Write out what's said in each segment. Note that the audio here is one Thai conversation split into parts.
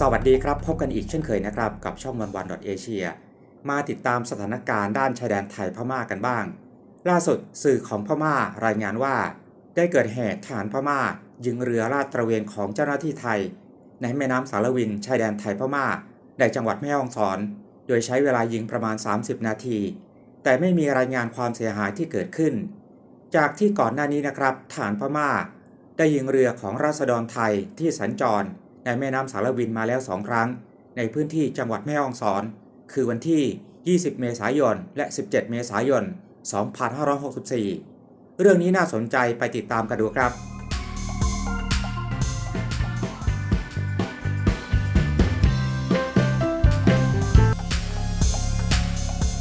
สวัสดีครับ พบกันอีกเช่นเคยนะครับ กับช่องวันวันดอทเอเชียมาติดตามสถานการณ์ด้านชายแดนไทยพม่ากันบ้าง ล่าสุดสื่อของพม่ารายงานว่า ได้เกิดเหตุทหารพม่ายิงเรือลาดตระเวนของเจ้าหน้าที่ไทย ในแม่น้ำสารวินชายแดนไทยพม่า ในจังหวัดแม่ฮ่องสอน โดยใช้เวลายิงประมาณ 30 นาที แต่ไม่มีรายงานความเสียหายที่เกิดขึ้น จากที่ก่อนหน้านี้นะครับทหารพม่า ได้ยิงเรือของราษฎรไทยที่สัญจร ในแม่น้ำสารวินมาแล้วสองครั้ง ในพื้นที่จังหวัดแม่ฮ่องสอน คือวันที่ 20 เมษายน และ 17 เมษายน 2564 เรื่องนี้น่าสนใจไปติดตามกันดูครับ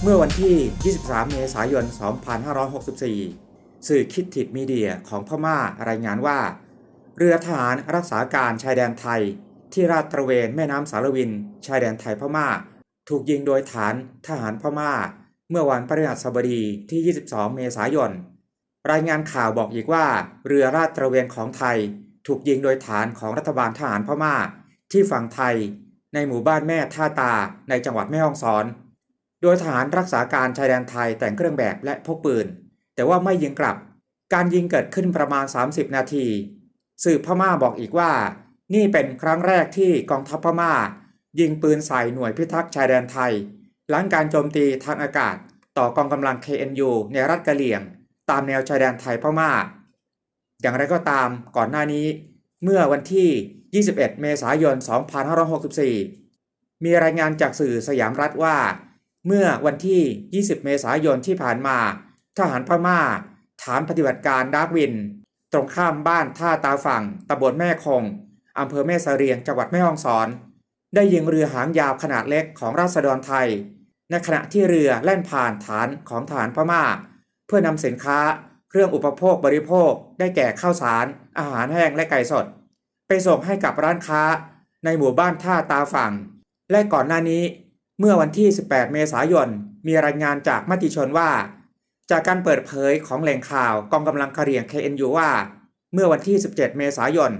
เมื่อวันที่ 23 เมษายน 2564 สื่อคิดถิดมีเดียของพม่ารายงานว่า เรือทหารรักษาการชายแดนไทย ที่ราดตระเวนแม่น้ำสารวิน ชายแดนไทยพม่า ถูกยิงโดยฐานทหารพม่า เมื่อวันพฤหัสบดีที่ 22 เมษายน รายงานข่าวบอกอีกว่า เรือราดตระเวนของไทย ถูกยิงโดยฐานของรัฐบาลทหารพม่า ที่ฝั่งไทย ในหมู่บ้านแม่ท่าตาในจังหวัดแม่ฮ่องสอน โดยทหารรักษาการชายแดนไทยแต่งเครื่องแบบและพกปืน แต่ว่าไม่ยิงกลับ การยิงเกิดขึ้นประมาณ 30 นาที สื่อพม่าบอกอีกว่า นี่เป็นครั้งแรกที่กองทัพพม่า ยิงปืนใส่หน่วยพิทักษ์ชายแดนไทย หลังการโจมตีทางอากาศต่อกองกำลัง KNU ในรัฐกะเหรี่ยง ตามแนวชายแดนไทยพม่า อย่างไรก็ตามก่อนหน้านี้ เมื่อวันที่ 21 เมษายน 2564 มีรายงานจากสื่อสยามรัฐว่า เมื่อวันที่ 20 เมษายนที่ผ่านมา ทหารพม่า ฐานปฏิบัติการดาร์กวิน ตรงข้ามบ้านท่าตาฝั่งตำบลแม่คงอำเภอแม่เสรียงจังหวัดแม่ฮ่องสอน ได้ยิงเรือหางยาวขนาดเล็กของราษฎรไทย ในขณะที่เรือแล่นผ่านฐานของฐานพม่า เพื่อนำสินค้า เครื่องอุปโภคบริโภค ได้แก่ข้าวสาร อาหารแห้งและไก่สด ไปส่งให้กับร้านค้า ในหมู่บ้านท่าตาฝั่ง และก่อนหน้านี้ เมื่อวันที่ 18 เมษายน มีรายงานจากมติชนว่า จากการเปิดเผยของแหล่งข่าวกองกำลังกะเหรี่ยง KNU ว่า เมื่อวันที่ 17 เมษายน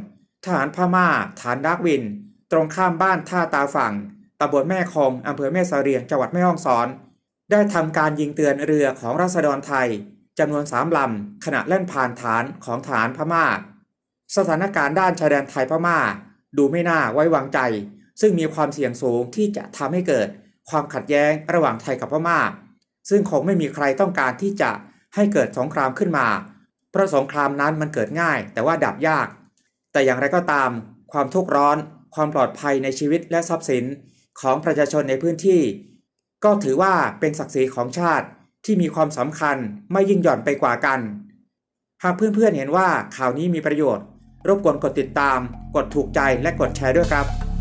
ทหารพม่า ฐานดักวิน ตรงข้ามบ้านท่าตาฝั่งตำบลแม่คงอำเภอแม่เสรียงจังหวัดแม่ฮ่องสอน ได้ทำการยิงเตือนเรือของราษฎรไทยจำนวนสามลำขณะเล่นผ่านฐานของฐานพม่า สถานการณ์ด้านชายแดนไทยพม่า ดูไม่น่าไว้วางใจ ซึ่งมีความเสี่ยงสูงที่จะทำให้เกิดความขัดแย้งระหว่างไทยกับพม่า ซึ่งคงไม่มีใครต้องการที่จะให้เกิดสงครามขึ้นมา เพราะสงครามนั้นมันเกิดง่าย แต่ว่าดับยาก แต่อย่างไรก็ตาม ความทุกข์ร้อน ความปลอดภัยในชีวิตและทรัพย์สินของประชาชนในพื้นที่ ก็ถือว่าเป็นศักดิ์ศรีของชาติที่มีความสำคัญไม่ยิ่งหย่อนไปกว่ากัน หากเพื่อนๆเห็นว่าข่าวนี้มีประโยชน์ รบกวนกดติดตาม กดถูกใจและกดแชร์ด้วยครับ